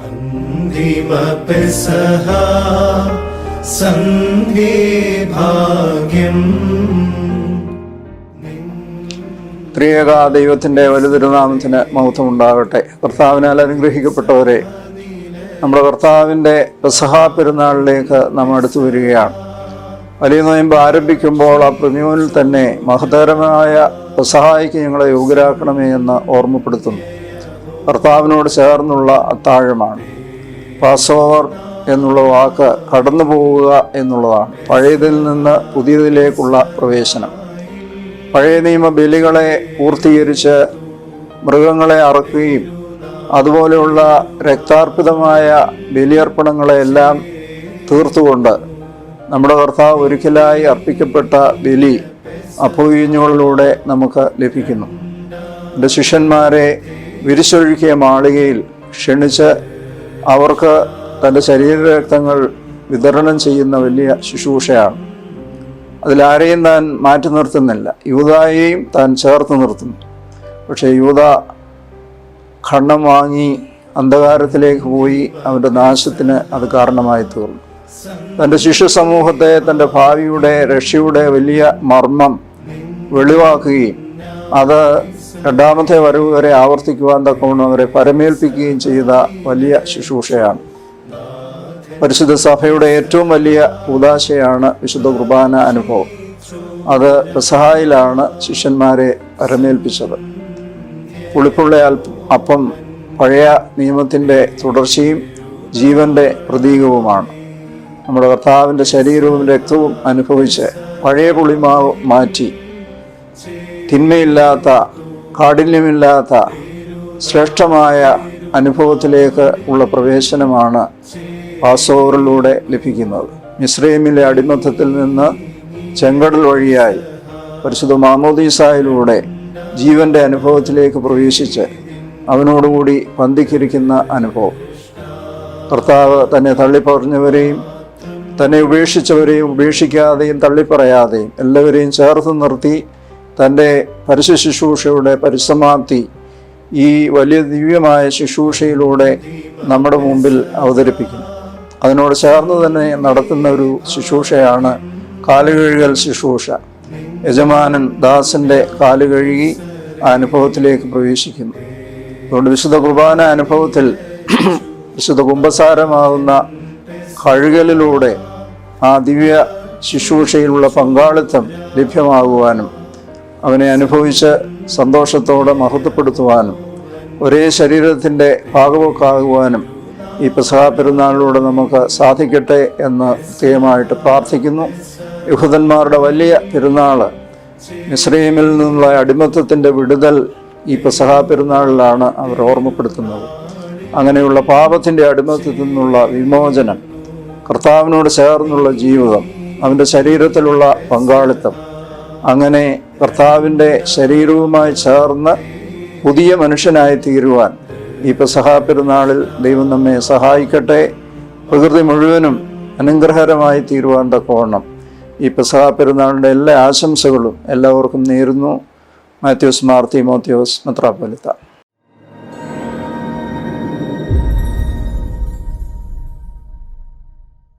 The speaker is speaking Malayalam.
അന്തിമ പെസഹ സന്ധ്യേ ഭാഗ്യം. ത്രിയേക ദൈവത്തിന്റെ വലുതിരുനാമത്തിന് മഹത്വം ഉണ്ടാകട്ടെ കർത്താവിനാൽ അനുഗ്രഹിക്കപ്പെട്ടവരെ നമ്മുടെ കർത്താവിന്റെ പെസഹ പെരുന്നാളിലേക്ക് നാം അടുത്തു വരികയാണ്. വലിയ നോയമ്പ് ആരംഭിക്കുമ്പോൾ ആ പ്രമ്യൂനിൽ തന്നെ മഹത്തരമായ പെസഹായിക്ക് ഞങ്ങളെ യോഗ്യരാക്കണമേ എന്ന് ഓർമ്മപ്പെടുത്തുന്നു. കർത്താവിനോട് ചേർന്നുള്ള അത്താഴമാണ്. പാസ് ഓവർ എന്നുള്ള വാക്ക് കടന്നു പോവുക എന്നുള്ളതാണ് പഴയതിൽ നിന്ന് പുതിയതിലേക്കുള്ള പ്രവേശനം. പഴയ നിയമ ബലികളെ പൂർത്തീകരിച്ച് മൃഗങ്ങളെ അറക്കുകയും അതുപോലെയുള്ള രക്താർപ്പിതമായ ബലിയർപ്പണങ്ങളെല്ലാം തീർത്തുകൊണ്ട് നമ്മുടെ കർത്താവ് ഒരിക്കലായി അർപ്പിക്കപ്പെട്ട ബലി അപ്പുകഴിഞ്ഞുകളിലൂടെ നമുക്ക് ലഭിക്കുന്നു. എന്റെ ശിഷ്യന്മാരെ വിരിച്ചൊഴുക്കിയ മാളികയിൽ ക്ഷണിച്ച് അവർക്ക് തന്റെ ശരീരരക്തങ്ങൾ വിതരണം ചെയ്യുന്ന വലിയ ശുശ്രൂഷയാണ്. അതിലാരെയും താൻ മാറ്റി നിർത്തുന്നില്ല. യൂതായെയും താൻ ചേർത്ത് നിർത്തുന്നു. പക്ഷേ യൂത ഖണ്ഡം വാങ്ങി അന്ധകാരത്തിലേക്ക് പോയി അവന്റെ നാശത്തിന് അത് കാരണമായി തീർന്നു. തന്റെ ശിശു സമൂഹത്തെ തന്റെ ഭാവിയുടെ രക്ഷയുടെ വലിയ മർമ്മം വെളിവാക്കുകയും അത് രണ്ടാമത്തെ വരവ് വരെ ആവർത്തിക്കുവാൻ തക്കവണ്ണം അവരെ പരമേൽപ്പിക്കുകയും ചെയ്ത വലിയ ശുശ്രൂഷയാണ്. പരിശുദ്ധ സഭയുടെ ഏറ്റവും വലിയ ഉദാശയാണ് വിശുദ്ധ കുർബാന അനുഭവം. അത് പ്രസഹായിലാണ് ശിഷ്യന്മാരെ പരമേൽപ്പിച്ചത്. പുളിപ്പുള്ള അപ്പം പഴയ നിയമത്തിന്റെ തുടർച്ചയും ജീവന്റെ പ്രതീകവുമാണ്. നമ്മുടെ കർത്താവിന്റെ ശരീരവും രക്തവും അനുഭവിച്ച് പഴയ പുളിമാവ് മാറ്റി തിന്മയില്ലാത്ത കാഠിന്യമില്ലാത്ത ശ്രേഷ്ഠമായ അനുഭവത്തിലേക്ക് ഉള്ള പ്രവേശനമാണ് പാസോവറിലൂടെ ലഭിക്കുന്നത്. മിശ്രീമിലെ അടിമത്തത്തിൽ നിന്ന് ചെങ്കടൽ വഴിയായി പരിശുദ്ധ മാമോദീസായിലൂടെ ജീവന്റെ അനുഭവത്തിലേക്ക് പ്രവേശിച്ച് അവനോടുകൂടി പന്തിക്കിരിക്കുന്ന അനുഭവം. കർത്താവ് തന്നെ തള്ളിപ്പറഞ്ഞവരെയും തന്നെ ഉപേക്ഷിച്ചവരെയും ഉപേക്ഷിക്കാതെയും തള്ളിപ്പറയാതെയും എല്ലാവരെയും ചേർത്ത് നിർത്തി തന്റെ പരസ്യ ശുശ്രൂഷയുടെ പരിസമാപ്തി ഈ വലിയ ദിവ്യമായ ശുശ്രൂഷയിലൂടെ നമ്മുടെ മുമ്പിൽ അവതരിപ്പിക്കുന്നു. അതിനോട് ചേർന്ന് തന്നെ നടത്തുന്ന ഒരു ശുശ്രൂഷയാണ് കാലുകഴുകൽ ശുശ്രൂഷ. യജമാനൻ ദാസന്റെ കാലുകഴുകി ആ അനുഭവത്തിലേക്ക് പ്രവേശിക്കുന്നു. അതുകൊണ്ട് വിശുദ്ധ കുർബാന അനുഭവത്തിൽ വിശുദ്ധ കുംഭസാരമാകുന്ന കഴുകലിലൂടെ ആ ദിവ്യ ശുശ്രൂഷയിലുള്ള പങ്കാളിത്തം ലഭ്യമാകുവാനും അവനെ അനുഭവിച്ച് സന്തോഷത്തോടെ മഹത്വപ്പെടുത്തുവാനും ഒരേ ശരീരത്തിന്റെ ഭാഗവക്കാകുവാനും ഈ പ്രസഹാ പെരുന്നാളിലൂടെ നമുക്ക് സാധിക്കട്ടെ എന്ന് പ്രത്യേകമായിട്ട് പ്രാർത്ഥിക്കുന്നു. യഹൂദന്മാരുടെ വലിയ പെരുന്നാൾ മിശ്രീമിൽ നിന്നുള്ള അടിമത്തത്തിന്റെ വിടുതൽ ഈ പ്രസഹാ പെരുന്നാളിലാണ് അവർ ഓർമ്മപ്പെടുത്തുന്നത്. അങ്ങനെയുള്ള പാപത്തിന്റെ അടിമത്തത്തിൽ നിന്നുള്ള വിമോചനം കർത്താവിനോട് ചേർന്നുള്ള ജീവിതം അവന്റെ ശരീരത്തിലുള്ള പങ്കാളിത്തം അങ്ങനെ കർത്താവിന്റെ ശരീരവുമായി ചേർന്ന് പുതിയ മനുഷ്യനായി തീരുവാൻ ഈ പെരുന്നാളിൽ ദൈവം നമ്മെ സഹായിക്കട്ടെ. പ്രകൃതി മുഴുവനും അനുഗ്രഹകരമായി തീരുവാൻ തക്കവണ്ണം ഈ പെസഹ പെരുന്നാളിന്റെ എല്ലാ ആശംസകളും എല്ലാവർക്കും നേരുന്നു. മാത്യൂസ് മാർത്തി മോത്യോസ് മെത്രാപ്പൊലിത്ത.